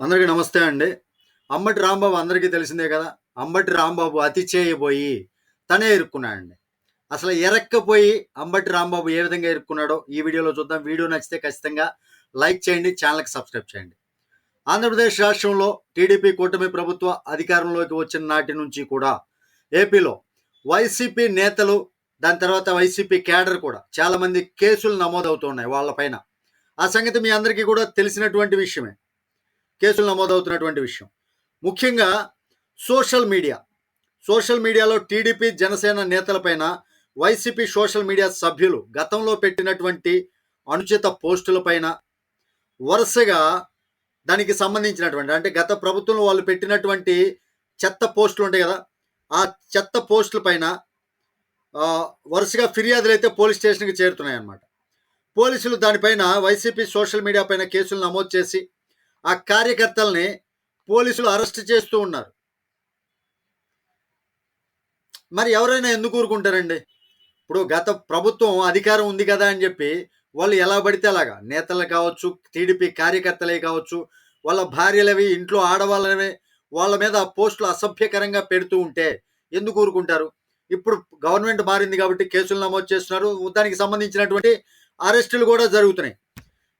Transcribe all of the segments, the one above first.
అందరికీ నమస్తే అండి. అంబటి రాంబాబు అందరికీ తెలిసిందే కదా అంబటి రాంబాబు అతి చేయబోయి తనే ఇరుక్కున్నాడండి అసలు ఎరక్కపోయి అంబటి రాంబాబు ఏ విధంగా ఇరుక్కున్నాడో ఈ వీడియోలో చూద్దాం. వీడియో నచ్చితే ఖచ్చితంగా లైక్ చేయండి ఛానల్కి సబ్స్క్రైబ్ చేయండి. ఆంధ్రప్రదేశ్ రాష్ట్రంలో టీడీపీ కూటమి ప్రభుత్వ అధికారంలోకి వచ్చిన నాటి నుంచి కూడా ఏపీలో వైసీపీ నేతలు దాని తర్వాత వైసీపీ క్యాడర్ కూడా చాలామంది కేసులు నమోదవుతున్నాయి వాళ్ళపైన ఆ సంగతి మీ అందరికీ కూడా తెలిసినటువంటి విషయమే. కేసులు నమోదవుతున్నటువంటి విషయం. ముఖ్యంగా సోషల్ మీడియా. సోషల్ మీడియాలో టీడీపీ జనసేన నేతలపైన వైసీపీ సోషల్ మీడియా సభ్యులు గతంలో పెట్టినటువంటి అనుచిత పోస్టులపైన వరుసగా దానికి సంబంధించినటువంటి అంటే గత ప్రభుత్వంలో వాళ్ళు పెట్టినటువంటి చెత్త పోస్టులు ఉంటాయి కదా ఆ చెత్త పోస్టుల పైన వరుసగా ఫిర్యాదులు అయితే పోలీస్ స్టేషన్కి చేరుతున్నాయి అన్నమాట పోలీసులు దానిపైన వైసీపీ సోషల్ మీడియా పైన కేసులు నమోదు చేసి ఆ కార్యకర్తల్ని పోలీసులు అరెస్ట్ చేస్తూ ఉన్నారు. మరి ఎవరైనా ఎందుకు ఊరుకుంటారండి? ఇప్పుడు గత ప్రభుత్వం అధికారం ఉంది కదా అని చెప్పి వాళ్ళు ఎలా పడితే అలాగా? నేతలు కావచ్చు టీడీపీ కార్యకర్తలే కావచ్చు వాళ్ళ భార్యలవి ఇంట్లో ఆడవాళ్ళవి వాళ్ళ మీద ఆ పోస్టులు అసభ్యకరంగా పెడుతూ ఉంటే ఎందుకు ఊరుకుంటారు? ఇప్పుడు గవర్నమెంట్ మారింది కాబట్టి కేసులు నమోదు చేస్తున్నారు. దానికి సంబంధించినటువంటి అరెస్టులు కూడా జరుగుతున్నాయి.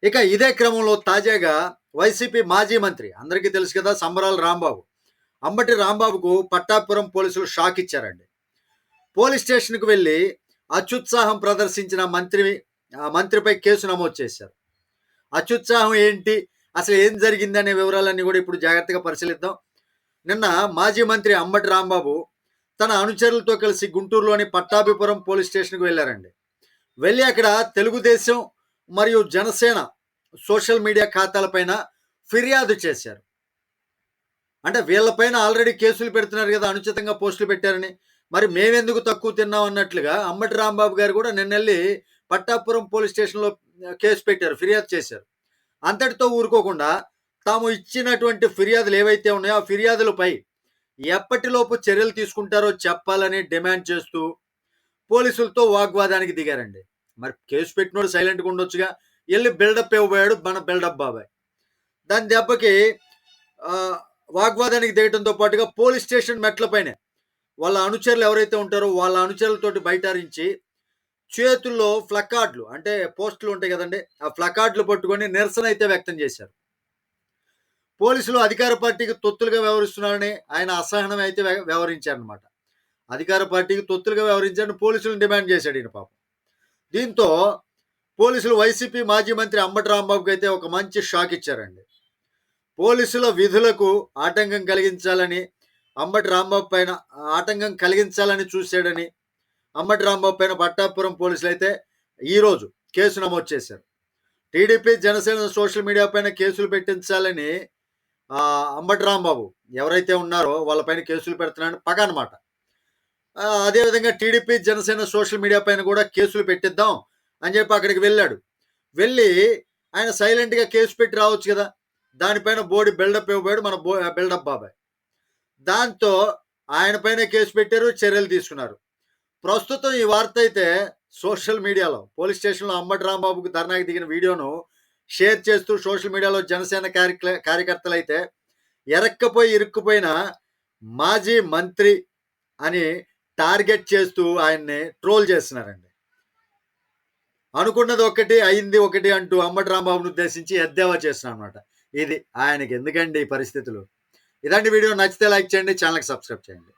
ఇక ఇదే క్రమంలో తాజాగా వైసీపీ మాజీ మంత్రి. అందరికీ తెలుసు కదా సంబరాల రాంబాబు. అంబటి రాంబాబుకు పట్టాపురం పోలీసులు షాక్ ఇచ్చారండి. పోలీస్ స్టేషన్కు వెళ్ళి అత్యుత్సాహం ప్రదర్శించిన మంత్రి ఆ మంత్రిపై కేసు నమోదు చేశారు. అత్యుత్సాహం ఏంటి? అసలు ఏం జరిగింది అనే వివరాలన్నీ కూడా ఇప్పుడు జాగ్రత్తగా పరిశీలిద్దాం. నిన్న మాజీ మంత్రి అంబటి రాంబాబు తన అనుచరులతో కలిసి గుంటూరులోని పట్టాభిపురం పోలీస్ స్టేషన్కి వెళ్ళారండి. వెళ్ళి అక్కడ తెలుగుదేశం మరియు జనసేన సోషల్ మీడియా ఖాతాలపైన ఫిర్యాదు చేశారు. అంటే వీళ్ళపైన ఆల్రెడీ కేసులు పెడుతున్నారు కదా అనుచితంగా పోస్టులు పెట్టారని. మరి మేమెందుకు తక్కువ తిన్నాం అన్నట్లుగా అమ్మటి రాంబాబు గారు కూడా నిన్నెళ్ళి పట్టాపురం పోలీస్ స్టేషన్లో కేసు పెట్టారు ఫిర్యాదు చేశారు. అంతటితో ఊరుకోకుండా తాము ఇచ్చినటువంటి ఫిర్యాదులు ఏవైతే ఉన్నాయో ఆ ఫిర్యాదులపై ఎప్పటిలోపు చర్యలు తీసుకుంటారో చెప్పాలని డిమాండ్ చేస్తూ పోలీసులతో వాగ్వాదానికి దిగారండి. మరి కేసు పెట్టినోడు సైలెంట్గా ఉండొచ్చుగా వెళ్ళి బిల్డప్ ఇవ్వబోయాడు మన బిల్డప్ బాబాయ్. దాని దెబ్బకి వాగ్వాదానికి దిగడంతో పాటుగా పోలీస్ స్టేషన్ మెట్లపైనే వాళ్ళ అనుచరులు ఎవరైతే ఉంటారో వాళ్ళ అనుచరులతోటి బయటారించి చేతుల్లో ఫ్లకార్డులు అంటే పోస్టులు ఉంటాయి కదండి ఆ ఫ్లకార్డులు పట్టుకొని నిరసన అయితే వ్యక్తం చేశారు. పోలీసులు అధికార పార్టీకి తొత్తులుగా వ్యవహరిస్తున్నారని ఆయన అసహనం అయితే వ్యవహరించారనమాట అధికార పార్టీకి తొత్తులుగా వ్యవహరించారని పోలీసులను డిమాండ్ చేశాడు ఈయన పాపం. దీంతో పోలీసులు వైసీపీ మాజీ మంత్రి అంబటి రాంబాబుకి అయితే ఒక మంచి షాక్ ఇచ్చారండి. పోలీసుల విధులకు ఆటంకం కలిగించాలని అంబటి రాంబాబు పైన ఆటంకం కలిగించాలని చూశాడని అంబటి రాంబాబు పైన పట్టాపురం పోలీసులు అయితే ఈరోజు కేసు నమోదు చేశారు. టీడీపీ జనసేన సోషల్ మీడియా పైన కేసులు పెట్టించాలని అంబటి రాంబాబు ఎవరైతే ఉన్నారో వాళ్ళపైన కేసులు పెడుతున్నారని పగ అనమాట అదేవిధంగా టీడీపీ జనసేన సోషల్ మీడియా పైన కూడా కేసులు పెట్టిద్దాం అని చెప్పి అక్కడికి వెళ్ళాడు. వెళ్ళి ఆయన సైలెంట్గా కేసు పెట్టి రావచ్చు కదా. దానిపైన బోడి బిల్డప్ ఇవ్వబోయాడు మన బో బిల్డప్ బాబాయ్. దాంతో ఆయన పైన కేసు పెట్టారు చర్యలు తీసుకున్నారు. ప్రస్తుతం ఈ వార్త అయితే సోషల్ మీడియాలో పోలీస్ స్టేషన్లో అంబటి రాంబాబుకు ధర్నాకి దిగిన వీడియోను షేర్ చేస్తూ సోషల్ మీడియాలో జనసేన కార్య కార్యకర్తలు అయితే ఎరక్కపోయి ఇరుక్కుపోయిన మాజీ మంత్రి అని టార్గెట్ చేస్తూ ఆయన్ని ట్రోల్ చేస్తున్నారండి. అనుకున్నది ఒకటి అయింది ఒకటి అంటూ అంబటి రాంబాబును ఉద్దేశించి ఎద్దేవా చేస్తున్నాం అనమాట ఇది ఆయనకి ఎందుకండి ఈ పరిస్థితులు? ఇలాంటి వీడియో. నచ్చితే లైక్ చేయండి ఛానల్కి సబ్స్క్రైబ్ చేయండి.